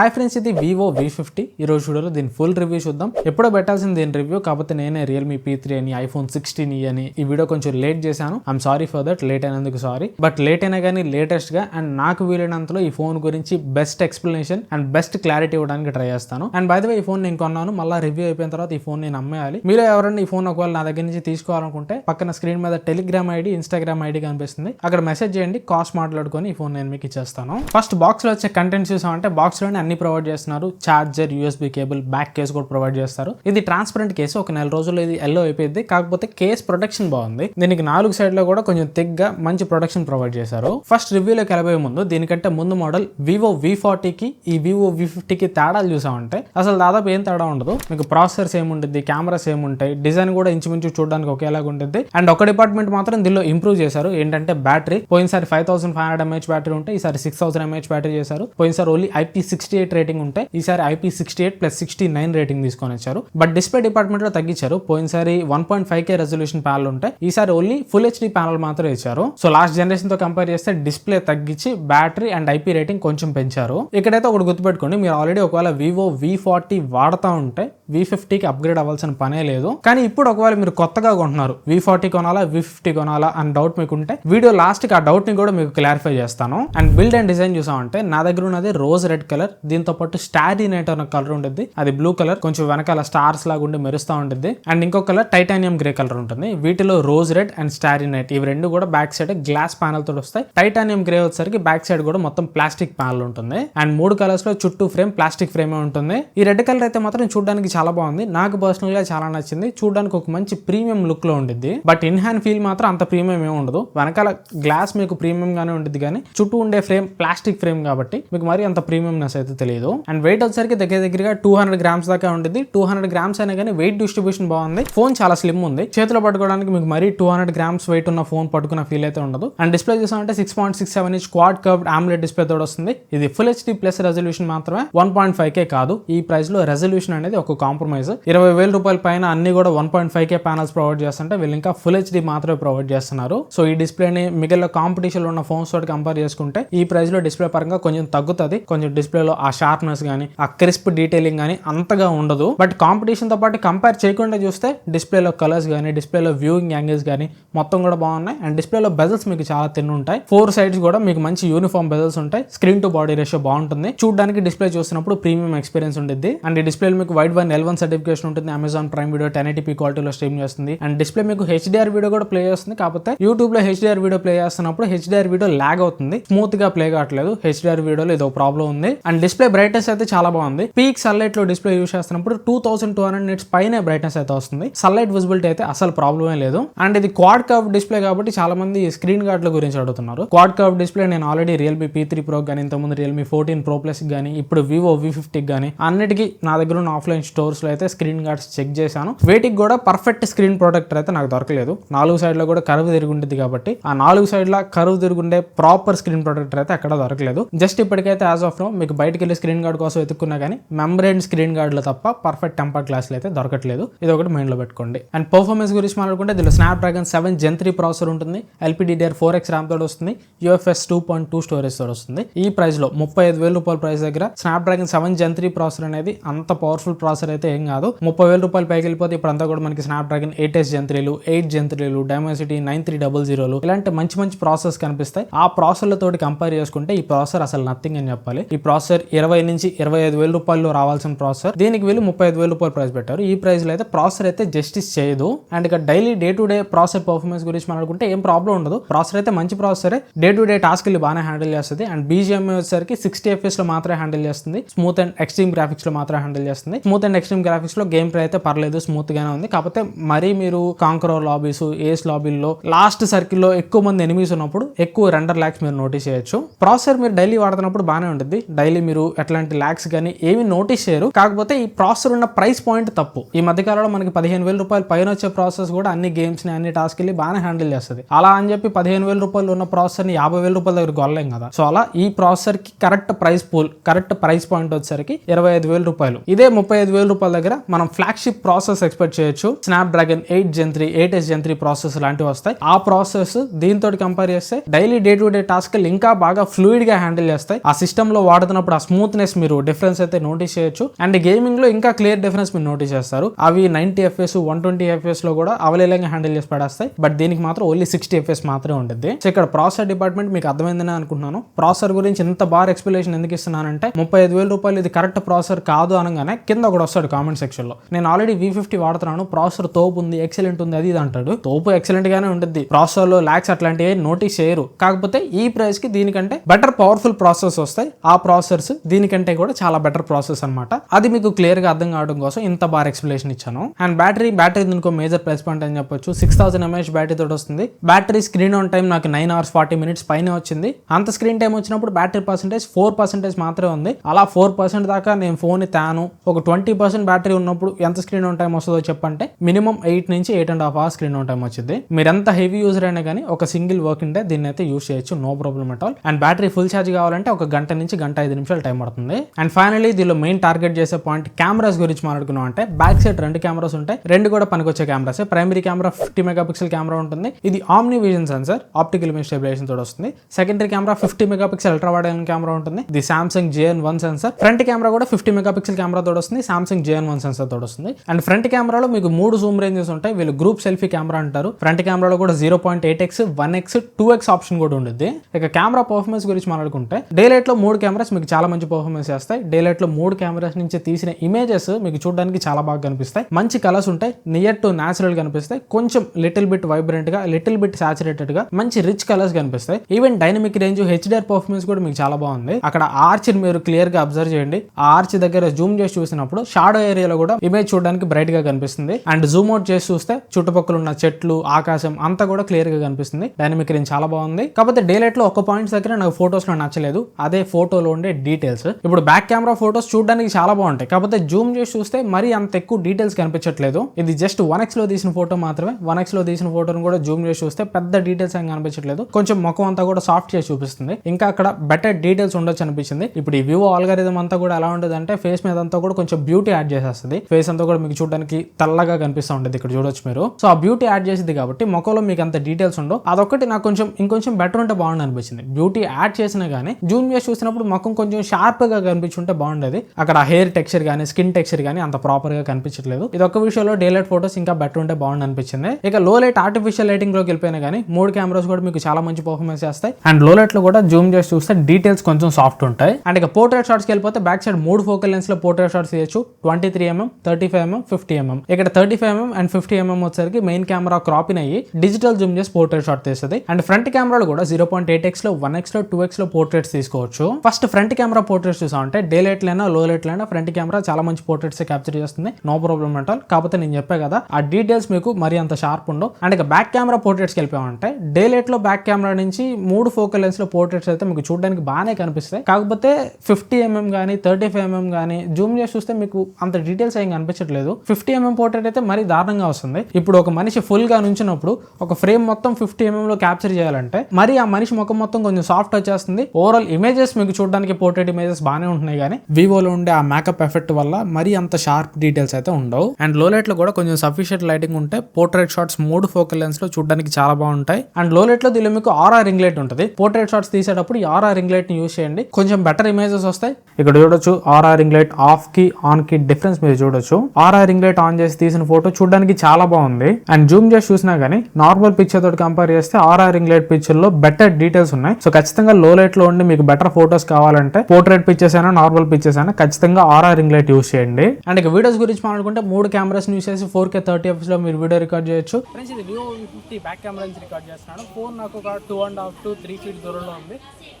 Hi friends ఇది Vivo V fifty ఈ రోజు వీడియోలో దీని ఫుల్ రివ్యూ చూద్దాం. ఎప్పుడో పెట్టాల్సింది దీని రివ్యూ కాకపోతే నేనే రియల్మీ పీ త్రీ అని ఐఫోన్ సిక్స్టీన్ అని ఈ వీడియో కొంచెం లేట్ చేశాను. I'm sorry for that late అయినందుకు సారీ బట్ లేట్ అయినా కానీ లేటెస్ట్గా అండ్ నాకు వీలైనంతలో ఈ ఫోన్ గురించి best explanation and best clarity ఇవ్వడానికి ట్రై చేస్తాను. And by the way phone నేను కొన్నాను. మళ్ళీ రివ్యూ అయిపోయిన తర్వాత ఈ ఫోన్ నేను అమ్మేయాలి. మీరు ఎవరైనా ఈ ఫోన్ ఒకవేళ నా దగ్గర నుంచి తీసుకోవాలనుకుంటే పక్కన స్క్రీన్ మీద టెలిగ్రామ్ ఐడి ఇన్స్టాగ్రామ్ ఐడి కనిపిస్తుంది. అక్కడ మెసేజ్ చేయండి కాస్ట్ మాట్లాడుకొని ఈ ఫోన్ నేను మీకు ఇచ్చేస్తాను. ఫస్ట్ బాక్స్లో వచ్చే కంటెంట్స్ చూసామంటే బాక్స్లోనే అన్ని ప్రొవైడ్ చేస్తున్నారు. Charger USB cable back case కూడా ప్రొవైడ్ చేస్తారు. ఇది ట్రాన్స్పరెంట్ కేసు. ఒక నెల రోజుల్లో ఇది ఎల్లో అయిపోయింది కాకపోతే కేస్ ప్రొటెక్షన్ బాగుంది. దీనికి నాలుగు సైడ్లో కూడా కొంచెం థిక్గా మంచి ప్రొటెక్షన్ ప్రొవైడ్ చేశారు. ఫస్ట్ రివ్యూలోకి వెళ్ళబోయే ముందు దీనికంటే ముందు మోడల్ వివో వి కి ఈ వివో వి కి తేడాలు చూసామంటే అసలు దాదాపు ఏం తేడా ఉండదు. మీకు ప్రాసెసర్స్ ఏముంటుంది కెమెరాస్ ఏముంటాయి డిజైన్ కూడా ఇంచుమించు చూడడానికి ఒకేలాగా ఉంటుంది అండ్ ఒక డిపార్ట్మెంట్ మాత్రం దీనిలో ఇంప్రూవ్ చేశారు. ఏంటంటే బ్యాటరీ పోయినసారి five thousand five hundred mAh battery ఉంటే ఈసారి సిక్స్ థౌసండ్ ఎంహెచ్ బ్యాటరీ చేశారు. పోయినసారి only IP sixty eight rating ఉంటే ఈసారి IP sixty eight plus sixty nine rating తీసుకొని వచ్చారు. బట్ డిస్ప్లే డిపార్ట్మెంట్లో తగ్గించారు. పోయినసారి one point five K resolution panel ఉంటే ఈసారి ఓన్లీ ఫుల్ హెచ్డి ప్యానల్ మాత్రమే ఇచ్చారు. సో లాస్ట్ జనరేషన్తో కంపేర్ చేస్తే డిస్ప్లే తగ్గించి బ్యాటరీ అండ్ ఐపీ రేటింగ్ కొంచెం పెంచారు. ఇక్కడైతే ఒకటి గుర్తుపెట్టుకోండి. మీరు ఆల్రెడీ ఒకవేళ వివో వి ఫార్టీ వాడుతూ ఉంటే వి ఫిఫ్టీకి అప్గ్రేడ్ అవ్వాల్సిన పనే లేదు. కానీ ఇప్పుడు ఒకవేళ మీరు కొత్తగా కొంటున్నారు వి ఫార్టీ కొనాలా వి ఫిఫ్టీ కొనాలా అని డౌట్ మీకు ఉంటే వీడియో లాస్ట్కి ఆ డౌట్ని కూడా మీకు క్లారిఫై చేస్తాను. అండ్ బిల్డ్ అండ్ డిజైన్ చూసామంటే నా దగ్గర ఉన్నది రోజ్ రెడ్ కలర్ దీంతో పాటు స్టారీ నైట్ అనే కలర్ ఉంటుంది అది బ్లూ కలర్ కొంచెం వెనకాల స్టార్స్ లాగా ఉండి మెరుస్తూ ఉంటుంది అండ్ ఇంకో కలర్ టైటానియం గ్రే కలర్ ఉంటుంది. వీటిలో rose red and starry night ఇవి రెండు కూడా బ్యాక్ సైడ్ గ్లాస్ ప్యానల్ తోటి వస్తాయి. టైటానియం గ్రే వచ్చేసరికి బ్యాక్ సైడ్ కూడా మొత్తం ప్లాస్టిక్ ప్యానల్ ఉంటుంది. అండ్ మూడు కలర్స్లో చుట్టూ ఫ్రేమ్ ప్లాస్టిక్ ఫ్రేమ్ ఉంటుంది. ఈ రెడ్ కలర్ అయితే మాత్రం చూడడానికి చాలా బాగుంది. నాకు పర్సనల్గా చాలా నచ్చింది. చూడడానికి ఒక మంచి ప్రీమియం లుక్లో ఉండిద్ది. బట్ ఇన్ హ్యాండ్ ఫీల్ మాత్రం అంత ప్రీమియం ఏమి ఉండదు. వెనకాల గ్లాస్ మీకు ప్రీమియం గానే ఉంటుంది కానీ చుట్టూ ఉండే ఫ్రేమ్ ప్లాస్టిక్ ఫ్రేమ్ కాబట్టి మీకు మరి అంత ప్రీమియంనెస్ అయితే తెలియదు అండ్ వెయిట్ వచ్చేసరికి దగ్గర దగ్గరగా టూ హండ్రెడ్ గ్రామ్స్ దాకా ఉంటుంది టూ హండ్రెడ్ గ్రామ్స్ అయినా కానీ వెయిట్ డిస్ట్రిబ్యూషన్ బాగుంది. ఫోన్ చాలా స్లిమ్ ఉంది. చేతిలో పట్టుకోవడానికి మీకు మరీ టూ హండ్రెడ్ గ్రామ్స్ వెయిట్ ఉన్న ఫోన్ పట్టుకున్న ఫీల్ అయితే ఉండదు. అండ్ డిస్ప్లే చూసామంటే six point six seven inch quad curved AMOLED display తోడు వస్తుంది. ఇది ఫుల్ హెచ్డి ప్లస్ రెజల్యూషన్ మాత్రమే వన్ పాయింట్ ఫైవ్ కే కాదు. ఈ ప్రైస్లో రెజల్యూషన్ అనేది ఒక కాంప్రమైజ్ ఇరవై వేల రూపాయల పైన అన్ని కూడా one point five K panels provide చేస్తుంటే వీళ్ళు ఇంకా ఫుల్ హెచ్డి మాత్రమే ప్రొవైడ్ చేస్తున్నారు. సో ఈ డిస్ప్లేని మిగిలిన కాంపిటీషన్ ఉన్న ఫోన్స్ తోటి కంపేర్ చేసుకుంటే ఈ ప్రైస్లో డిస్ప్లే పరంగా కొంచెం తగ్గుతుంది. కొంచెం డిస్ప్లేలో ఆ షార్ప్నెస్ కానీ ఆ క్రిస్ప్ డీటెయిలింగ్ కానీ అంతగా ఉండదు. బట్ కాంపిటీషన్తో పాటు కంపేర్ చేయకుండా చూస్తే డిస్ప్లేలో కలర్స్ కానీ డిస్ప్లేలో వ్యూయింగ్ యాంగిల్స్ కానీ మొత్తం కూడా బాగున్నాయి. అండ్ డిస్ప్లేలో బెజల్స్ మీకు చాలా తిన్ ఉంటాయి. ఫోర్ సైడ్స్ కూడా మీకు మంచి యూనిఫామ్ బెజల్స్ ఉంటాయి. స్క్రీన్ టు బాడీ రేషియో బాగుంటుంది. చూడడానికి డిస్ప్లే చూసినప్పుడు ప్రీమియం ఎక్స్పీరియన్స్ ఉంటుంది అండ్ ఈ డిస్ప్లే మీకు Widevine L one certification ఉంటుంది. Amazon prime video ten eighty p క్వాలిటీలో స్ట్రీమ్ చేస్తుంది. అండ్ డిస్ప్లే మీకు హెచ్డిఆర్ వీడియో కూడా ప్లే చేస్తుంది. కాకపోతే యూట్యూబ్లో హెచ్డిఆర్ వీడియో ప్లే చేస్తున్నప్పుడు హెచ్డిఆర్ వీడియో లాగ్ అవుతుంది. స్మూత్గా ప్లే కావట్లేదు. హెచ్డిఆర్ వీడియోలో ఏదో ప్రాబ్లం ఉంది. అండ్ డిస్ప్లే బ్రైట్నెస్ అయితే చాలా బాగుంది. పీక్ సన్లైట్లో డిస్ప్లే యూస్ చేస్తున్నప్పుడు two thousand two hundred nits పైన బ్రైట్నెస్ అయితే వస్తుంది. సన్లైట్ విజిబిలిటీ అయితే అసలు ప్రాబ్లమే లేదు. అండ్ ఇది క్వాడ్ కర్వ్ డిస్ప్లే కాబట్టి చాలా మంది స్క్రీన్ గార్డ్ల గురించి అడుగుతున్నారు. క్వాడ్ కర్వ్ డిస్ప్లే నేను already Realme P three pro కానీ ఇంతకుముందు రియల్మీ ఫోర్టీన్ ప్రో ప్లస్ కానీ ఇప్పుడు వివో వి ఫిఫ్టీకి కానీ అన్నిటికీ నా దగ్గర ఉన్న ఆఫ్లైన్ స్టోర్స్లో అయితే స్క్రీన్ గార్డ్స్ చెక్ చేశాను. వేటికి కూడా పర్ఫెక్ట్ స్క్రీన్ ప్రొటెక్టర్ అయితే నాకు దొరకలేదు. నాలుగు సైడ్లో కూడా కరువు తిరిగి ఉంటుంది కాబట్టి ఆ నాలుగు సైడ్ లా కరువు తిరుగుండే ప్రాపర్ స్క్రీన్ ప్రొటెక్టర్ అయితే అక్కడ దొరకలేదు. జస్ట్ ఇప్పటికైతే యాజ్ ఆఫ్ నో మీకు బయట పర్టికులర్ స్క్రీన్ గార్డ్ కోసం వెతుక్కున్నా కానీ మెంబ్రెయిన్ స్క్రీన్ గార్డ్లో తప్ప పర్ఫెక్ట్ టెంపర్ గ్లాస్లు అయితే దొరకట్లేదు. ఇది ఒకటి మైండ్లో పెట్టుకోండి. అండ్ పర్ఫార్మెన్స్ గురించి మాట్లాడుకుంటే దీనిలో Snapdragon seven gen three processor ఉంటుంది. ఎల్పిడిఆర్ ఫోర్ ఎక్స్ ర్యామ్ తోడు వస్తుంది. UFS two point two storage తోడు వస్తుంది. ఈ ప్రైస్లో ముప్పై ఐదు వేల రూపాయల ప్రైస్ దగ్గర Snapdragon seven gen three processor అనేది అంత పవర్ఫుల్ ప్రాసెసర్ అయితే ఏం కాదు. ముప్పై వేల రూపాయలు పైకి వెళ్ళిపోతే ఇప్పుడంతా కూడా మనకి స్నాప్ డ్రాగన్ ఎయిట్ ఎస్ జంత్రీలు ఎయిట్ జంత్రీలు త్రీలు డైమెన్సిటీ నైన్ త్రీ డబల్ జీరోలు ఇలాంటి మంచి మంచి ప్రాసెస్ కనిపిస్తాయి. ఆ ప్రాసెసర్లతోటి కంపేర్ చేసుకుంటే ఈ ప్రాసెసర్ అసలు నథింగ్ అని చెప్పాలి. ఈ ప్రాసెసర్ ఇరవై నుంచి ఇరవై ఐదు వేల రూపాయలు రావాల్సిన ప్రాసెసర్. దీనికి వీళ్ళు ముప్పై ఐదు వేల రూపాయలు ప్రైస్ పెట్టారు. ఈ ప్రైస్లో అయితే ప్రాసెసర్ అయితే జస్టిస్ చేయదు. అండ్ ఇక daily day to day processor performance గురించి మాట్లాడుకుంటే ఏం ప్రాబ్లం ఉండదు. ప్రాసెసర్ అయితే మంచి ప్రాసెసరే. డే టు డే టాస్క్ బాగానే హ్యాండిల్ చేస్తుంది. అండ్ బీజిఎం వచ్చేసరికి సిక్స్టీ ఎఫ్ఎస్లో మాత్రమే హ్యాండిల్ చేస్తుంది. స్మూత్ అండ్ ఎక్స్ట్రీమ్ గ్రాఫిక్స్లో మాత్రమే హ్యాండిల్ చేస్తుంది. స్మూత్ అండ్ ఎక్స్ట్రీమ్ గ్రాఫిక్స్లో గేమ్ ప్లే అయితే పర్లేదు. స్మూత్ గానే ఉంది. కాకపోతే మరీ మీరు కాంక్రో లాబీస్ ఏస్ లాబీల్లో లాస్ట్ సర్కిల్లో ఎక్కువ మంది ఎనిమీస్ ఉన్నప్పుడు ఎక్కువ రెండర్ ల్యాక్స్ మీరు నోటీస్ చేయొచ్చు. ప్రాసెసర్ మీరు డైలీ వాడుతున్నప్పుడు బాగానే ఉంటుంది. డైలీ మీరు ఎట్లాంటి ల్యాక్స్ కానీ ఏమి నోటీస్ చేయరు. కాకపోతే ఈ ప్రాసెసర్ ఉన్న ప్రైస్ పాయింట్ తప్పు. ఈ మధ్య కాలంలో మనకి పదిహేను వేల రూపాయలు పైన వచ్చే ప్రాసెస్ కూడా అన్ని గేమ్స్ని అన్ని టాస్క్ వెళ్ళి బాగానే హ్యాండిల్ చేస్తుంది. అలా అని చెప్పి పదిహేను వేల రూపాయలు ఉన్న ప్రాసెసర్ని యాభై వేల రూపాయల దగ్గర గొల్లం కదా. సో అలా ఈ ప్రాసెసర్కి కరెక్ట్ ప్రైస్ పూల్ కరెక్ట్ ప్రైస్ పాయింట్ వచ్చేసరికి ఇరవై ఐదు వేల రూపాయలు. ఇదే ముప్పై ఐదు వేల రూపాయల దగ్గర మనం ఫ్లాగ్షిప్ ప్రాసెస్ ఎక్స్పెక్ట్ చేయొచ్చు. Snapdragon eight gen three eight S gen three process లాంటివి వస్తాయి. ఆ ప్రాసెస్ దీంతో కంపేర్ చేస్తే daily day to day task ఇంకా బాగా ఫ్లూయిడ్గా హ్యాండిల్ చేస్తాయి. ఆ సిస్టమ్లో వాడుతున్నప్పుడు ఆ స్మూత్నెస్ మీరు డిఫరెన్స్ అయితే నోటీస్ చేయొచ్చు. అండ్ గేమింగ్లో ఇంకా క్లియర్ డిఫరెన్స్ మీరు నోటీస్ చేస్తారు. అవి నైన్టీ ఎఫ్ఎస్ వన్ ట్వంటీ ఎఫ్ఎస్లో కూడా అవలేలంగా హ్యాండిల్ చేసి పడేస్తాయి. బట్ దీనికి మాత్రం ఓన్లీ సిక్స్టీ ఎఫ్ఎస్ మాత్రమే ఉంటుంది సో ఇక్కడ ప్రాసెసర్ డిపార్ట్మెంట్ మీకు అర్థమైందని అనుకుంటున్నాను. ప్రాసెసర్ గురించి ఇంత బాగా ఎక్స్ప్లెనేషన్ ఎందుకు ఇస్తున్నానంటే ముప్పై ఐదు వేల రూపాయలు ఇది కరెక్ట్ ప్రాసెసర్ కాదు అనగానే కింద ఒకటి వస్తాడు కామెంట్ సెక్షన్లో నేను ఆల్రెడీ వి ఫిఫ్టీ వాడుతున్నాను. ప్రాసెసర్ తోపు ఉంది ఎక్సలెంట్ ఉంది అది ఇది అంటాడు. తోపు ఎక్సలెంట్ గానే ఉంటుంది ప్రాసెసర్లో ల్యాక్స్ అట్లాంటివి నోటీస్ చేయరు. కాకపోతే ఈ ప్రైస్కి దీనికంటే బెటర్ పవర్ఫుల్ ప్రాసెస్ వస్తాయి. ఆ ప్రాసెసర్స్ దీనికంటే కూడా చాలా బెటర్ ప్రాసెస్ అన్నమాట. అది మీకు క్లియర్గా అర్థం కావడం కోసం ఇంత బాగా ఎక్స్ప్లెనేషన్ ఇచ్చాను. అండ్ బ్యాటరీ బ్యాటరీ దీనికి మేజర్ ప్లస్ పాయింట్ అని చెప్పొచ్చు. సిక్స్ థౌసండ్ ఎంఏహెచ్ బ్యాటరీ తోటి వస్తుంది. బ్యాటరీ స్క్రీన్ ఆన్ టైం నాకు నైన్ అవర్స్ ఫార్టీ మినిట్స్ పైన వచ్చింది. అంత స్క్రీన్ టైం వచ్చినప్పుడు బ్యాటరీ పర్సెంటేజ్ ఫోర్ పర్సెంటేజ్ మాత్రమే ఉంది. అలా ఫోర్ పర్సెంట్ దాకా నేను ఫోన్ తాను. ఒక ట్వంటీ పర్సెంట్ బ్యాటరీ ఉన్నప్పుడు ఎంత స్క్రీన్ ఆన్ టైం వస్తుందో చెప్పంటే మినిమం ఎయిట్ నుంచి eight and half hours screen on time వచ్చింది. మీరు ఎంత హెవీ యూజర్ అయినా కానీ ఒక సింగిల్ వర్కింగ్ డే దీన్ని అయితే యూస్ చేయొచ్చు. No problem at all and battery full charge కావాలంటే ఒక గంట నుంచి గంట ఐదు నిమిషాలు టైం పడుతుంది. అండ్ ఫైనలీ దీనిలో మెయిన్ టార్గెట్ చేసే పాయింట్ కెమెరాస్ గురించి మాట్లాడుకున్నాం అంటే బ్యాక్ సైడ్ రెండు కెమెరాస్ ఉంటాయి. రెండు కూడా పనికొచ్చే cameras primary camera fifty megapixel camera ఉంటుంది. ఇది OmniVision sensor optical image stabilization తోడు వస్తుంది. Secondary camera fifty mega pixel ultra wide camera ఉంటుంది. ఇది Samsung JN one sensor front camera కూడా ఫిఫ్టీ మెగా పిక్సెల్ కెమెరా తోడు వస్తుంది సామ్సంగ్ జేఎన్ వన్ సెన్సర్ తోడు వస్తుంది. అండ్ ఫ్రంట్ కెమెరాలో మీకు మూడు జూమ్ రేంజెస్ ఉంటాయి. వీళ్ళు గ్రూప్ సెల్ఫీ కెమెరా అంటారు. ఫ్రంట్ కెమెరాలో కూడా zero point eight x one x two x option కూడా ఉంటుంది ఇక కెమెరా పర్ఫార్మెన్స్ గురించి మాట్లాడుకుంటే డే లైట్లో మూడు కెమెరాస్ మీకు చాలా మంచి పర్ఫార్మెన్స్ చేస్తాయి డే లైట్లో మూడు కెమెరాస్ నుంచి తీసిన ఇమేజెస్ మీకు చూడడానికి చాలా బాగా కనిపిస్తాయి. మంచి కలర్స్ ఉంటాయి. నియర్ టు న్యాచురల్ కనిపిస్తాయి. కొంచెం లిటిల్ బిట్ వైబ్రెంట్గా లిటిల్ బిట్ సాచురేటెడ్గా మంచి రిచ్ కలర్స్ కనిపిస్తాయి. Even dynamic range HDR performance కూడా మీకు చాలా బాగుంది. అక్కడ ఆర్చ్ మీరు క్లియర్గా అబ్జర్వ్ చేయండి. ఆ ఆర్చ్ దగ్గర జూమ్ చేసి చూసినప్పుడు షాడో ఏరియాలో కూడా ఇమేజ్ చూడడానికి బ్రైట్గా కనిపిస్తుంది. అండ్ జూమ్ అవుట్ చేసి చూస్తే చుట్టుపక్కల ఉన్న చెట్లు ఆకాశం అంతా కూడా క్లియర్గా కనిపిస్తుంది. డైనమిక్ రేంజ్ చాలా బాగుంది. కాకపోతే డే లైట్లో ఒక పాయింట్స్ దగ్గర నాకు ఫోటోస్లో నచ్చలేదు. అదే ఫోటోలో ఉండే డీటెయిల్స్ ఇప్పుడు బ్యాక్ కెమెరా ఫోటోస్ చూడడానికి చాలా బాగుంటాయి. కాకపోతే జూమ్ చేసి చూస్తే మరీ అంత ఎక్కువ డీటెయిల్స్ కనిపించట్లేదు. ఇది జస్ట్ వన్ ఎక్స్లో తీసిన ఫోటో మాత్రమే. వన్ ఎక్స్లో తీసిన ఫోటోను కూడా జూమ్ చేసి చూస్తే పెద్ద డీటెయిల్స్ ఏం కనిపించట్లేదు. కొంచెం ముఖం అంతా కూడా సాఫ్ట్ చేసి చూపిస్తుంది. ఇంకా అక్కడ బెటర్ డీటెయిల్స్ ఉండొచ్చు అనిపించింది. ఇప్పుడు ఈ వ్యూ ఆల్గారిథం అంతా కూడా ఎలా ఉంటుంది అంటే ఫేస్ మీద అంతా కూడా కొంచెం బ్యూటీ యాడ్ చేసేస్తుంది. ఫేస్ అంతా కూడా మీకు చూడడానికి తెల్లగా కనిపిస్తూ ఉంటుంది ఇక్కడ చూడొచ్చు మీరు. సో ఆ బ్యూటీ యాడ్ చేసింది కాబట్టి ముఖంలో మీకు అంత డీటెయిల్స్ ఉండవు. అదొకటి నాకు కొంచెం ఇంకొంచెం బెటర్ ఉంటే బాగుంది అనిపించింది. బ్యూటీ యాడ్ చేసినా కానీ జూమ్ చేసి చూసినప్పుడు ముఖం కొంచెం షార్ప్గా కనిపించుంటే బాగుండేది. అక్కడ హెయిర్ టెక్స్చర్ కానీ స్కిన్ టెక్స్చర్ కానీ అంత ప్రాపర్గా కనిపించట్లేదు. ఇది ఒక్క విషయంలో డే లైట్ ఫోటోస్ ఇంకా బెటర్ ఉంటే బాగుండి అనిపించింది. ఇక లో లైట్ ఆర్టిఫిషియల్ లైటింగ్లోకి వెళ్ళిపోయినా కానీ మూడు కెమెరాస్ కూడా మీకు చాలా మంచి పర్ఫార్మెన్స్ చేస్తాయి. అండ్లో లైట్లో కూడా జూమ్ చేసి చూస్తే డీటెయిల్స్ కొంచెం సాఫ్ట్ ఉంటాయి. అండ్ ఇక పోర్ట్రేట్ షాట్స్కి వెళ్ళిపోతే బ్యాక్ సైడ్ మూడు ఫోకల్ లెన్స్లో పోర్ట్రేట్ షాట్స్ చేయొచ్చు twenty three mm thirty five mm fifty mm ఇక్కడ thirty five MM and fifty MM వచ్చేసరికి మెయిన్ కెమెరా క్రాపింగ్ అయ్యి డిజిటల్ జూమ్ చేసి పోర్ట్రేట్ షాట్ తీస్తుంది. అండ్ ఫ్రంట్ కెమెరాలు కూడా జీరో పాయింట్ ఎయిట్ ఎక్స్లో వన్ ఎక్స్లో టూ ఎక్స్లో పోర్ట్రేట్స్ తీసుకోవచ్చు. ఫస్ట్ ఫ్రంట్ కెమెరా పోర్ట్రేట్స్ చూసామంటే డే లైట్ లైనా లో లైట్ లైనా ఫ్రంట్ కెమెరా చాలా మంచి పోర్ట్రేట్స్ క్యాప్చర్ చేస్తుంది. నో ప్రాబ్లమ్ అంటారు కాకపోతే నేను చెప్పే కదా ఆ డీటెయిల్స్ మీకు మరి అంత షార్ప్ ఉండవు. అండ్ ఇక బ్యాక్ కెమెరా పోర్ట్రేట్స్కి వెళ్ళిపోయామంటే డే లైట్లో బ్యాక్ కెమెరా నుంచి మూడు ఫోకల్ లెన్స్లో పోర్ట్రేట్స్ అయితే మీకు చూడడానికి బాగానే కనిపిస్తాయి. కాకపోతే ఫిఫ్టీ ఎంఎం కానీ థర్టీ ఫైవ్ ఎంఎం కానీ జూమ్ చేసి చూస్తే మీకు అంత డీటెయిల్స్ ఏం కనిపించట్లేదు. ఫిఫ్టీ ఎంఎం పోర్ట్రేట్ అయితే మరీ దారుణంగా వస్తుంది. ఇప్పుడు ఒక మనిషి ఫుల్గా నుంచినప్పుడు ఒక ఫ్రేమ్ మొత్తం ఫిఫ్టీ ఎంఎం లో క్యాప్చర్ చేయాలంటే మరి ఆ మనిషి ముఖం మొత్తం కొంచెం సాఫ్ట్ వచ్చేస్తుంది. ఓవరాల్ ఇమేజెస్ మీకు చూడడానికి పోర్ట్రేట్ ఇమేజెస్ బాగానే ఉంటున్నాయి కానీ వివోలో ఉండే ఆ మేకప్ ఎఫెక్ట్ వల్ల మరీ అంత షార్ప్ డీటెయిల్స్ అయితే ఉండవు. అండ్లో లైట్లో కూడా కొంచెం సఫిషియెంట్ లైటింగ్ ఉంటే పోర్ట్రేట్ షాట్స్ మూడు ఫోకల్ లెన్స్లో చూడడానికి చాలా బాగుంటాయి. అండ్లో లైట్లో దీనిలో మీకు ఆర్ఆర్ రింగ్ లైట్ ఉంటుంది. పోర్ట్రేట్ షాట్స్ తీసేటప్పుడు ఈ ఆర్ఆర్ రింగ్ లైట్ని యూస్ చేయండి. కొంచెం బెటర్ ఇమేజెస్ వస్తాయి. ఇక్కడ చూడొచ్చు ఆర్ఆర్ రింగ్ లైట్ ఆఫ్కి ఆన్కి డిఫరెన్స్ మీరు చూడొచ్చు. ఆర్ఆర్ రింగ్ లైట్ ఆన్ చేసి తీసిన ఫోటో చూడడానికి చాలా బాగుంది. అండ్ జూమ్ చేసి చూసినా కానీ నార్మల్ పిక్చర్ తోటి కంపేర్ చేస్తే ఆర్ఆర్ రింగ్ లైట్ పిక్చర్లో బెటర్ డీటెయిల్స్ ఉన్నాయి. సో ఖచ్చితంగా లో లైట్లో ఉండి మీకు బెటర్ ఫోటోస్ కావాలంటే పోర్ట్రేట్ పిక్చర్స్ అయినా నార్మల్ పిక్చర్స్ అయినా ఖచ్చితంగా ఆర్ఆర్ రింగ్ లైట్ యూస్ చేయండి. అండ్ ఇక వీడియోస్ గురించి మాట్లాడుకుంటే మూడు కెమెరాస్ యూస్ చేసి ఫోర్ కే థర్టీ ఎఫ్స్లో మీరు వీడియో రికార్డ్ చేయొచ్చు. ఫ్రెండ్స్ ఇది వివో ఫిఫ్టీ బ్యాక్ కెమెరా నుంచి రికార్డ్ చేస్తున్నాను. ఫోన్ నాకు ఒక two and half to three feet దూరంలో ఉంది.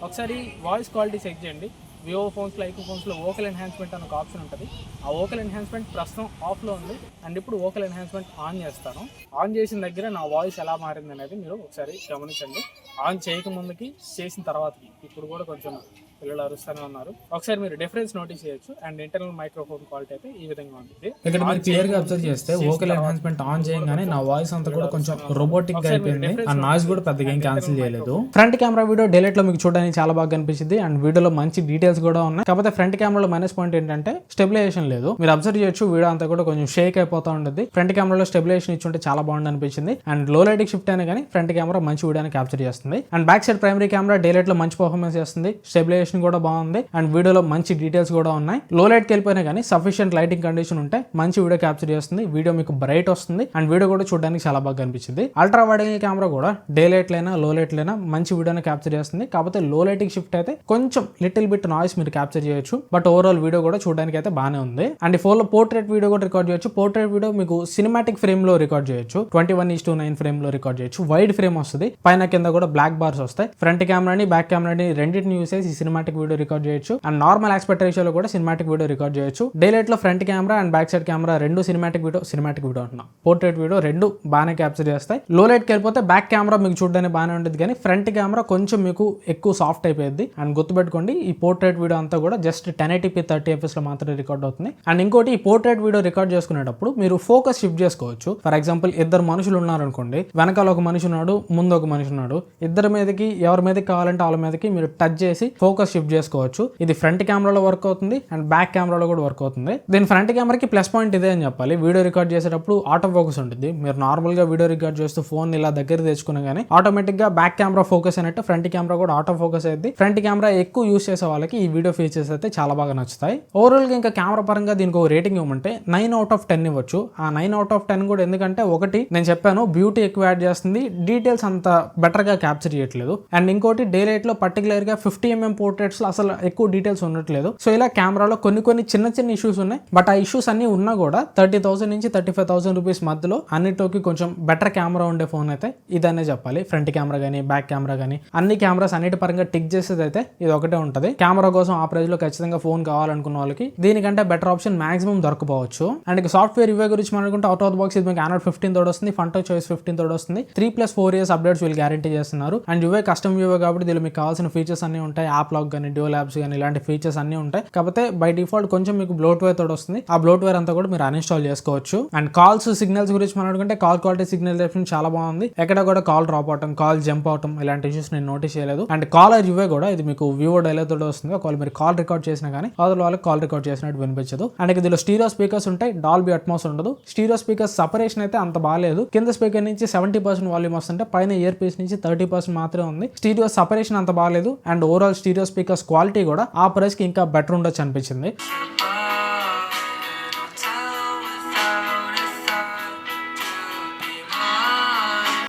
ఒకసారి వాయిస్ క్వాలిటీ చెక్ చేయండి. వివో ఫోన్స్లో ఐకో ఫోన్స్లో ఓకల్ ఎన్హాన్స్మెంట్ అని ఒక ఆప్షన్ ఉంటుంది. ఆ ఓకల్ ఎన్హాన్స్మెంట్ ప్రస్తుతం ఆఫ్లో ఉంది. అండ్ ఇప్పుడు ఓకల్ ఎన్హాన్స్మెంట్ ఆన్ చేస్తాను. ఆన్ చేసిన దగ్గర నా వాయిస్ ఎలా మారింది అనేది మీరు ఒకసారి గమనించండి. ఆన్ చేయక ముందుకి చేసిన తర్వాతకి. ఇప్పుడు కూడా కొంచెం పిల్లలు అరుస్తూనే ఉన్నారు. ఒకసారి మీరు డిఫరెన్స్ నోటీస్ చేయొచ్చు. అండ్ ఇంటర్నల్ మైక్రోఫోన్ క్వాలిటీ అయితే ఈ విధంగా ఉంటుంది. ఇక్కడ మీరు క్లియర్గా అబ్జర్వ్ చేస్తే ఓకల్ ఎన్హాన్స్మెంట్ ఆన్ చేయగానే నా వాయిస్ అంతా కూడా కొంచెం రోబోటిక్గా అయిపోయింది. ఆ నాయిస్ కూడా పెద్దగా ఏం క్యాన్సిల్ చేయలేదు. ఫ్రంట్ కెమెరా వీడియో డైలైట్లో మీకు చూడడానికి చాలా బాగా కనిపించింది అండ్ వీడియోలో మంచి డీటెయిల్స్ కూడా ఉన్నాయి. కాకపోతే ఫ్రంట్ కెమెరాలో మైనస్ పాయింట్ ఏంటంటే స్టెబిలైజేషన్ లేదు. మీరు అబ్జర్వ్ చేయొచ్చు. వీడియో అంతా కూడా కొంచెం షేక్ అయిపోతా ఉంటుంది. ఫ్రంట్ కెమెరాలో స్టెబిలైజేషన్ ఇచ్చుంటే చాలా బాగుంది అనిపించింది. అండ్లో లైట్ షిఫ్ట్ అయినా కానీ ఫ్రంట్ కెమెరా మంచి వీడియోని క్యాప్చర్ చేస్తుంది. And back side primary camera డైలైట్లో మంచి పర్ఫార్మెన్స్ చేస్తుంది. స్టెబిలైజేషన్ కూడా బాగుంది. అండ్ వీడియోలో మంచి డీటెయిల్స్ కూడా ఉన్నాయి. లో లైట్కి కానీ సఫిషియంట్ లైటింగ్ కండిషన్ ఉంటే మంచి వీడియో క్యాప్చర్ చేస్తుంది. వీడియో మీకు బ్రైట్ వస్తుంది. అండ్ వీడియో కూడా చూడడానికి చాలా బాగా కనిపించింది. అల్ట్రా వైడ్ కెమెరా కూడా డే లైట్ లైనా లో లైట్ లైనా మంచి వీడియోని క్యాప్చర్ చేస్తుంది. కాకపోతే లో లైటింగ్ షిఫ్ట్ అయితే కొంచెం లిటిల్ బిట్ నాయిస్ మీరు క్యాప్చర్ చేయొచ్చు. బట్ ఓవరాల్ వీడియో కూడా చూడడానికి అయితే బాగానే ఉంది. అండ్ ఈ ఫోన్లో పోర్ట్రేట్ వీడియో కూడా రికార్డ్ చేయొచ్చు. పోర్ట్రేట్ వీడియో మీకు సినిమాటిక్ ఫ్రేమ్లో రికార్డ్ చేయొచ్చు. Twenty one is to nine ఫ్రేమ్లో రికార్డ్ చేయొచ్చు. వైడ్ ఫ్రేమ్ వస్తుంది. పైన కింద కూడా బ్లాక్ బార్స్ వస్తాయి. ఫ్రంట్ కెమెరాని బ్యాక్ కెమెరాని రెండింటిని యూస్ చేసి సినిమా సినిమాటిక్ వీడియో రికార్డ్ చేయొచ్చు. అండ్ నార్మల్ ఆస్పెక్ట్ రేషియోలో కూడా సినిమాటిక్ వీడియో రికార్డ్ చేయొచ్చు. డైలైట్లో front camera and back side camera రెండు సినిమాటిక్ వీడియో సినిమాటిక్ వీడియో అంటున్నాం. పోర్ట్రేట్ వీడియో రెండు బాగానే క్యాప్చర్ చేస్తాయి. లో లైట్ వెళ్ళిపోతే బ్యాక్ కెమెరా మీకు చూడడానికి బాగానే ఉంటుంది. కానీ ఫ్రంట్ కెమెరా కొంచెం మీకు ఎక్కువ సాఫ్ట్ అయిపోయింది అండ్ గుర్తుపెట్టుకోండి ఈ పోర్ట్రేట్ వీడియో అంతా కూడా just ten eighty p thirty ఎఫ్ఎస్లో మాత్రమే రికార్డ్ అవుతుంది. అండ్ ఇంకోటి ఈ పోర్ట్రేట్ వీడియో రికార్డ్ చేసుకునేటప్పుడు మీరు ఫోకస్ షిఫ్ట్ చేసుకోవచ్చు. ఫర్ ఎగ్జాంపుల్ ఇద్దరు మనుషులు ఉన్నారనుకోండి. వెనకాల ఒక మనిషి ఉన్నాడు ముందు ఒక మనిషి ఉన్నాడు. ఇద్దరి మీదకి ఎవరి మీదకి కావాలంటే వాళ్ళ మీదకి మీరు టచ్ చేసి ఫోకస్ షిఫ్ట్ చేసుకోవచ్చు. ఇది ఫ్రంట్ కెమెరాలో వర్క్ అవుతుంది అండ్ బ్యాక్ కెమెరాలో కూడా వర్క్ అవుతుంది. దీని ఫ్రంట్ కెమెరాకి ప్లస్ పాయింట్ ఇదే అని చెప్పాలి. వీడియో రికార్డ్ చేసేటప్పుడు ఆటో ఫోకస్ ఉంటుంది. మీరు నార్మల్గా వీడియో రికార్డ్ చేస్తూ ఫోన్ ఇలా దగ్గర తెచ్చుకున్నా కానీ ఆటోమేటిక్గా బ్యాక్ కెమెరా ఫోకస్ అయినట్టు ఫ్రంట్ కెమెరా కూడా ఆటో ఫోకస్ అయింది ఫ్రంట్ కెమెరా ఎక్కువ యూస్ చేసే వాళ్ళకి ఈ వీడియో ఫీచర్స్ అయితే చాలా బాగా నచ్చుతాయి. ఓవరాల్గా ఇంకా కెమెరా పరంగా దీనికి ఒక రేటింగ్ ఇవ్వమంటే నైన్ అవుట్ ఆఫ్ టెన్ ఇవ్వచ్చు. ఆ నైన్ అవుట్ ఆఫ్ టెన్ కూడా ఎందుకంటే ఒకటి నేను చెప్పాను బ్యూటీ ఎక్కువ యాడ్ చేస్తుంది. డీటెయిల్స్ అంత బెటర్గా క్యాప్చర్ చేయట్లేదు. అండ్ ఇంకోటి డే లైట్ పర్టికులర్గా గా ఫిఫ్టీ ఎంఎం పోర్ట్ లో అసలు ఎక్కువ డీటెయిల్స్ ఉండట్లేదు. సో ఇలా కెమెరాలో కొన్ని కొన్ని చిన్న చిన్న ఇష్యూస్ ఉన్నాయి. బట్ ఆ ఇష్యూస్ అన్ని ఉన్నా కూడా థర్టీ థౌసండ్ నుంచి థర్టీ ఫైవ్ థౌసండ్ రూపీస్ మధ్యలో అన్నిటికి కొంచెం బెటర్ కెమెరా ఉండే ఫోన్ అయితే ఇదనే చెప్పాలి. ఫ్రంట్ కెమెరా కానీ బ్యాక్ కెమెరా కానీ అన్ని కెమెరాస్ అన్నిటి పరంగా టిక్ చేసేది అయితే ఇది ఒకటే ఉంటుంది. కెమెరా కోసం ఆ ప్రైస్లో ఖచ్చితంగా ఫోన్ కావాలనుకున్న వాళ్ళకి దీనికంటే బెటర్ ఆప్షన్ మాక్సిమం దొరకపోవచ్చు అండ్ సాఫ్ట్వేర్ ఇవే గురించి మాట్లాడుకుంటే అవుట్ ఆఫ్ బాక్స్ ఇది మీకు ఆండ్రాయిడ్ ఫిఫ్టీన్ తోడు వస్తుంది ఫంటో చాయిస్ ఫిఫ్టీన్ తోడు వస్తుంది. Three plus four years updates వీళ్ళు గ్యారంటీ చేస్తున్నారు. అండ్ ఇవే కస్టమ్ ఇవే కాబట్టి దీనిలో మీకు కావాల్సిన ఫీచర్స్ అన్ని ఉంటాయి. యాప్ లాక్ కానీ డ్యూల్ యాప్స్ కానీ ఇలాంటి ఫీచర్స్ అన్ని ఉంటాయి. కాకపోతే బై డిఫాల్ట్ కొంచెం మీకు బ్లోట్వేర్ తోడు వస్తుంది. ఆ బ్లోట్వేర్ అంతా కూడా మీరు అన్ఇన్స్టాల్ చేసుకోవచ్చు. అండ్ కాల్స్ సిగ్నల్స్ గురించి మాట్లాడుకుంటే కాల్ క్వాలిటీ సిగ్నల్ డెఫినెట్ చాలా బాగుంది. ఎక్కడ కూడా కాల్ డ్రాప్ అవటం కాల్ జంప్ అవటం ఇలాంటి ఇష్యూస్ నేను నోటీస్ చేయలేదు. అండ్ కాలర్ ఇవే కూడా ఇది మీకు వివో డైలర్ తోడు వస్తుంది. ఒకవేళ మీరు కాల్ రికార్డ్ చేసినా కానీ అవతల వాళ్ళకి కాల్ రికార్డ్ చేసినట్టు వినిపించదు. అండ్ ఇందులో స్టీరియో స్పీకర్స్ ఉంటాయి. డాల్బీ అట్మాస్ ఉండదు. స్టీరియో స్పీకర్స్ సపరేషన్ అయితే అంత బాగాలేదు. కింద స్పీకర్ నుంచి సెవెంటీ పర్సెంట్ వాల్యూమ్ వస్తుంటే పైన ఇయర్ పీస్ నుంచి థర్టీ పర్సెంట్ మాత్రమే ఉంది. స్టీరియో సపరేషన్ అంత బాగాలేదు. And overall stereo speakers quality కూడా ఆ ప్రైస్కి ఇంకా బెటర్ ఉండొచ్చు అనిపించింది.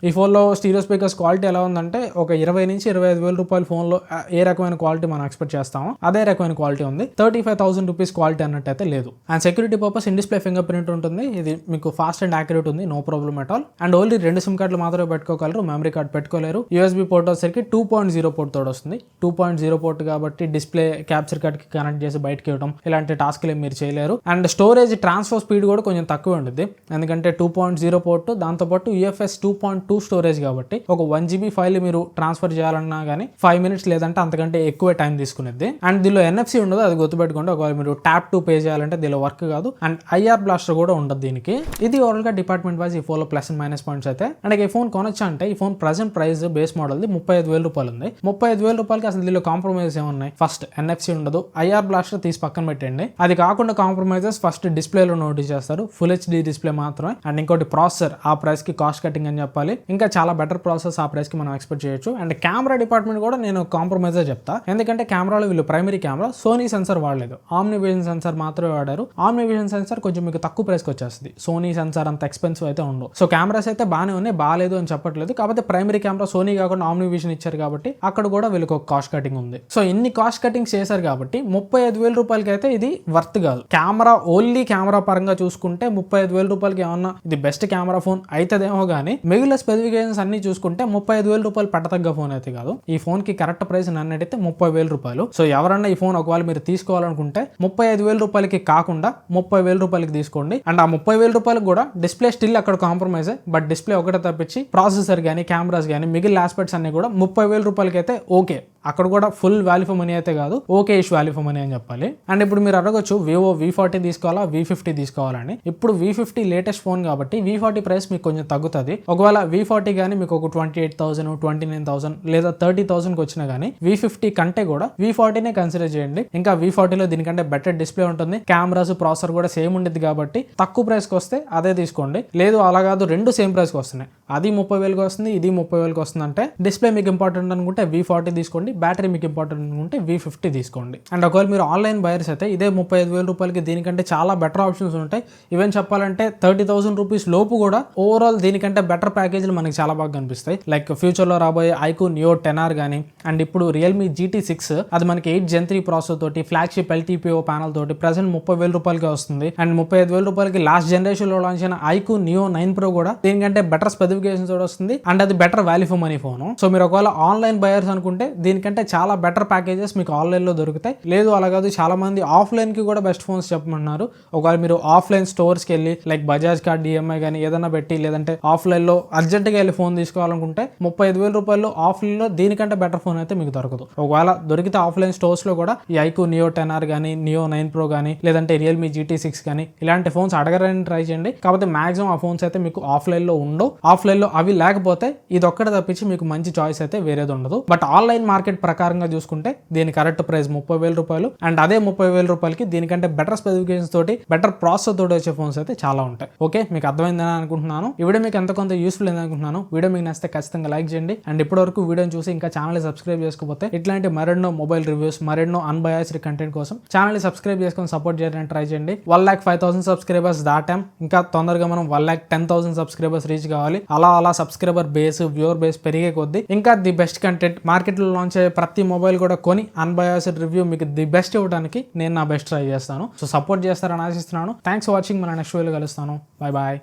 ఈ ఫోన్లో స్టీరియో స్పీకర్స్ క్వాలిటీ ఎలా ఉందంటే ఒక ఇరవై నుంచి ఇరవై ఐదు వేల రూపాయల ఫోన్లో ఏ రకమైన క్వాలిటీ మనం ఎక్స్పెక్ట్ చేస్తామో అదే రకమైన క్వాలిటీ ఉంది. Thirty five thousand rupees quality అన్నట్టయితే లేదు. And security purpose in display fingerprint ఉంటుంది. ఇది మీకు ఫాస్ట్ అండ్ యాక్యురేట్ ఉంది no problem at all. And only రెండు సిమ్ కార్డులు మాత్రమే పెట్టుకోగలరు మెమరీ కార్డ్ పెట్టుకోలేరు. యూఎస్బీ పోర్ట్ వచ్చేసరికి టూ పాయింట్ జీరో పోర్ట్ తోడు వస్తుంది. టూ పాయింట్ జీరో పోర్ట్ కాబట్టి డిస్ప్లే క్యాప్చర్ కార్డ్కి కనెక్ట్ చేసి బయటకి ఇవ్వడం ఇలాంటి టాస్క్లు మీరు చేయలేరు. అండ్ స్టోరేజ్ ట్రాన్స్ఫర్ స్పీడ్ కూడా కొంచెం తక్కువ ఉంటుంది ఎందుకంటే టూ పాయింట్ జీరో పోర్ట్ దాంతోపాటు UFS two point two storage కాబట్టి ఒక వన్ జీబీ ఫైల్ మీరు ట్రాన్స్ఫర్ చేయాలన్నా కానీ ఫైవ్ మినిట్స్ లేదంటే అంతకంటే ఎక్కువ టైం తీసుకునేది. అండ్ దీనిలో ఎన్ఎఫ్సి ఉండదు అది గుర్తుపెట్టుకోండి. ఒకవేళ మీరు ట్యాప్ టు పే చేయాలంటే దీనిలో వర్క్ కాదు. అండ్ ఐఆర్ బ్లాస్టర్ కూడా ఉండదు దీనికి. ఇది ఓవరాల్గా డిపార్ట్మెంట్ వైజ్ ఈ ఫోన్లో ప్లస్ అండ్ మైనస్ పాయింట్స్ అయితే. అండ్ ఈ ఫోన్ కొనొచ్చు అంటే ఈ ఫోన్ ప్రజెంట్ ప్రైస్ బేస్ మోడల్ది ముప్పై ఐదు వేల రూపాయలు ఉంది. ముప్పై ఐదు వేల రూపాయలకి అసలు దీనిలో కాంప్రమైజెస్ ఏమున్నాయి? ఫస్ట్ ఎన్ఎఫ్సి ఉండదు. ఐఆర్ బ్లాస్టర్ తీసి పక్కన పెట్టండి. అది కాకుండా కాంప్రమైజెస్ ఫస్ట్ డిస్ప్లేలో నోటీస్ చేస్తారు. ఫుల్ హెచ్డి డిస్ప్లే మాత్రమే. అండ్ ఇంకోటి ప్రాసెసర్ ఆ ప్రైస్కి కాస్ట్ కటింగ్ అని చెప్పాలి. ఇంకా చాలా బెటర్ ప్రాసెస్ ఆ ప్రైస్కి మనం ఎక్స్పెక్ట్ చేయొచ్చు. అండ్ కెమెరా డిపార్ట్మెంట్ కూడా నేను కాంప్రమైజే చెప్తా. ఎందుకంటే కెమెరాలో వీళ్ళు ప్రైమరీ కెమెరా సోనీ సెన్సర్ వాడలేదు. ఆమ్నివిజన్ సెన్సర్ మాత్రమే వాడారు. ఆమ్నివిజన్ సెన్సర్ కొంచెం మీకు తక్కువ ప్రైస్కి వచ్చేస్తుంది. సోనీ సెన్సర్ అంత ఎక్స్పెన్సివ్ అయితే ఉండవు. సో కెమెరాస్ అయితే బాగానే ఉన్నాయి బాగాలేదు అని చెప్పట్లేదు. కాకపోతే ప్రైమరీ కెమెరా సోనీ కాకుండా ఆమ్నివిజన్ ఇచ్చారు కాబట్టి అక్కడ కూడా వీళ్ళకి ఒక కాస్ట్ కటింగ్ ఉంది. సో ఇన్ని కాస్ట్ కటింగ్స్ చేశారు కాబట్టి ముప్పై ఐదు వేల రూపాయలకి అయితే ఇది వర్త్ కాదు. కెమెరా ఓన్లీ కెమెరా పరంగా చూసుకుంటే ముప్పై ఐదు వేల రూపాయలకి ఏమన్నా ఇది బెస్ట్ కెమెరా ఫోన్ అవుతుందేమో కానీ మిగిలిన స్పెసిఫికేషన్స్ అన్ని చూసుకుంటే ముప్పై ఐదు వేల రూపాయలు పెట్టదగ్గ ఫోన్ అయితే కాదు. ఈ ఫోన్కి కరెక్ట్ ప్రైస్ నన్ను అయితే ముప్పై వేల రూపాయలు. సో ఎవరన్నా ఈ ఫోన్ ఒకవేళ మీరు తీసుకోవాలనుకుంటే ముప్పై ఐదు వేల రూపాయలకి కాకుండా ముప్పై వేల రూపాయలకి తీసుకోండి. అండ్ ఆ ముప్పై వేల రూపాయలకు కూడా డిస్ప్లే స్టిల్ అక్కడ కాంప్రమైజ్ బట్ డిస్ప్లే ఒకటే తప్పించి ప్రాసెసర్ కానీ కెమెరాస్ కానీ మిగిలిన ఆస్పెక్ట్స్ అన్ని కూడా ముప్పై వేల రూపాయలకి అయితే ఓకే. అక్కడ కూడా ఫుల్ వాల్యూ ఫర్ మనీ అయితే కాదు. ఓకే ఇష్ వాల్యూ ఫర్ మనీ అని చెప్పాలి. అండ్ ఇప్పుడు మీరు అడగొచ్చు వివో వి ఫార్టీ తీసుకోవాలా వి ఫిఫ్టీ తీసుకోవాలని ఇప్పుడు వి ఫిఫ్టీ లేటెస్ట్ ఫోన్ కాబట్టి వి ఫార్టీ ప్రైస్ మీకు కొంచెం తగ్గుతుంది. ఒకవేళ వి ఫార్టీ కానీ మీకు ఒక twenty eight thousand twenty nine thousand లేదా థర్టీ థౌసండ్కి వచ్చినా కానీ వి ఫిఫ్టీ కంటే కూడా వి ఫార్టీనే కన్సిడర్ చేయండి. ఇంకా వి ఫార్టీలో దీనికంటే బెటర్ డిస్ప్లే ఉంటుంది. కెమెరాస్ ప్రాసెసర్ కూడా సేమ్ ఉండేది కాబట్టి తక్కువ ప్రైస్కి వస్తే అదే తీసుకోండి. లేదు అలా కాదు రెండు సేమ్ ప్రైస్కి వస్తున్నాయి. అది ముప్పై వేలకు వస్తుంది ఇది ముప్పై వేలకు వస్తుంది అంటే డిస్ప్లే మీకు ఇంపార్టెంట్ అనుకుంటే వి ఫార్టీ తీసుకోండి. బ్యాటరీ మీకు ఇంపార్టెంట్ అనుకుంటే వి ఫిఫ్టీ తీసుకోండి. అండ్ ఒకవేళ మీరు ఆన్లైన్ బయర్స్ అయితే ఇదే ముప్పై ఐదు వేల రూపాయలకి దీనికంటే చాలా బెటర్ ఆప్షన్స్ ఉంటాయి. ఈవెన్ చెప్పాలంటే థర్టీ థౌసండ్ రూపీస్ లోపు కూడా ఓవరాల్ దీనికంటే బెటర్ ప్యాకేజ్ ఫీచర్లు మనకి చాలా బాగా కనిపిస్తాయి. లైక్ ఫ్యూచర్లో రాబోయే ఐకు నియో టెన్ ఆర్ కానీ అండ్ ఇప్పుడు రియల్మీ జీటీ సిక్స్ అది మనకి ఎయిట్ జెన్ త్రీ ప్రాసెసర్ తోటి ఫ్లాగ్షిప్ ఎల్టీపీఓ ప్యానల్ తోటి ప్రజెంట్ ముప్పై వేల రూపాయలకి వస్తుంది. అండ్ ముప్పై ఐదు వేల రూపాయలకి లాస్ట్ జనరేషన్లో లాంచ్ అయిన ఐకు నియో నైన్ ప్రో కూడా దీనికంటే బెటర్ స్పెసిఫికేషన్స్ కూడా వస్తుంది. అండ్ అది better value for money phone so మీరు ఒకవేళ ఆన్లైన్ బయర్స్ అనుకుంటే దీనికంటే చాలా బెటర్ ప్యాకేజెస్ మీకు ఆన్లైన్లో దొరుకుతాయి. లేదు అలా కాదు చాలా మంది ఆఫ్లైన్కి కూడా బెస్ట్ ఫోన్స్ చెప్పమంటున్నారు. ఒకవేళ మీరు ఆఫ్లైన్ స్టోర్స్కి వెళ్ళి లైక్ బజాజ్ కార్డ్ డిఎంఐ కానీ ఏదైనా పెట్టి లేదంటే ఆఫ్లైన్లో అర్జెంట్ అర్జెంట్గా వెళ్ళి ఫోన్ తీసుకోవాలనుకుంటే ముప్పై ఐదు వేల రూపాయలు ఆఫ్లైన్లో దీనికంటే బెటర్ ఫోన్ అయితే మీకు దొరకదు. ఒకవేళ దొరికితే ఆఫ్లైన్ స్టోర్స్లో కూడా ఈ ఐకు నియో టెన్ ఆర్ కానీ నియో నైన్ ప్రో కానీ లేదంటే రియల్మీ జీటీ సిక్స్ కానీ ఇలాంటి ఫోన్స్ అడగరని ట్రై చేయండి. కాకపోతే మాక్సిమం ఆ ఫోన్స్ అయితే మీకు ఆఫ్లైన్లో ఉండవు. ఆఫ్లైన్లో అవి లేకపోతే ఇది ఒక్కటి తప్పించి మీకు మంచి చాయిస్ అయితే వేరేది ఉండదు. బట్ ఆన్లైన్ మార్కెట్ ప్రకారంగా చూసుకుంటే దీని కరెక్ట్ ప్రైస్ ముప్పై వేల రూపాయలు అండ్ అదే ముప్పై వేల రూపాయలకి దీనికంటే బెటర్ స్పెసిఫికేషన్స్ తోటి బెటర్ ప్రాసెసర్ తోటి వచ్చే ఫోన్స్ అయితే చాలా ఉంటాయి. ఓకే మీకు అర్థమైందని అనుకుంటున్నాను. ఈ మీకు ఎంత కొంత యూస్ఫుల్ అయింది అనుకుంటున్నాను. వీడియో మీకు నచ్చితే ఖచ్చితంగా లైక్ చేయండి. అండ్ ఇప్పటివరకు వీడియోని చూసి ఇంకా ఛానల్ సబ్స్క్రైబ్ చేసుకోకపోతే ఇట్లాంటి మరెన్నో మొబైల్ రివ్యూస్ మరెన్నో అన్బయాస్డ్ కంటెంట్ కోసం ఛానల్ సబ్స్క్రైబ్ చేసుకొని సపోర్ట్ చేయడానికి ట్రై చేయండి. One lakh five thousand subscribers దాటాం ఇంకా తొందరగా మనం one lakh ten thousand subscribers reach కావాలి. అలా అలా సబ్స్క్రైబర్ బేస్ వ్యూవర్ బేస్ పెరిగే కొద్దీ ఇంకా ది బెస్ట్ కంటెంట్ మార్కెట్లో లాంచ్ అయ్యే ప్రతి మొబైల్ కూడా కొని అన్బయాస్డ్ రివ్యూ మీకు ది బెస్ట్ ఇవ్వడానికి నేను నా బెస్ట్ ట్రై చేస్తాను. సో సపోర్ట్ చేస్తారని ఆశిస్తున్నాను. థ్యాంక్స్ ఫర్ వాచింగ్ మన నెక్స్ట్ వీడియో కలుస్తాను. Bye bye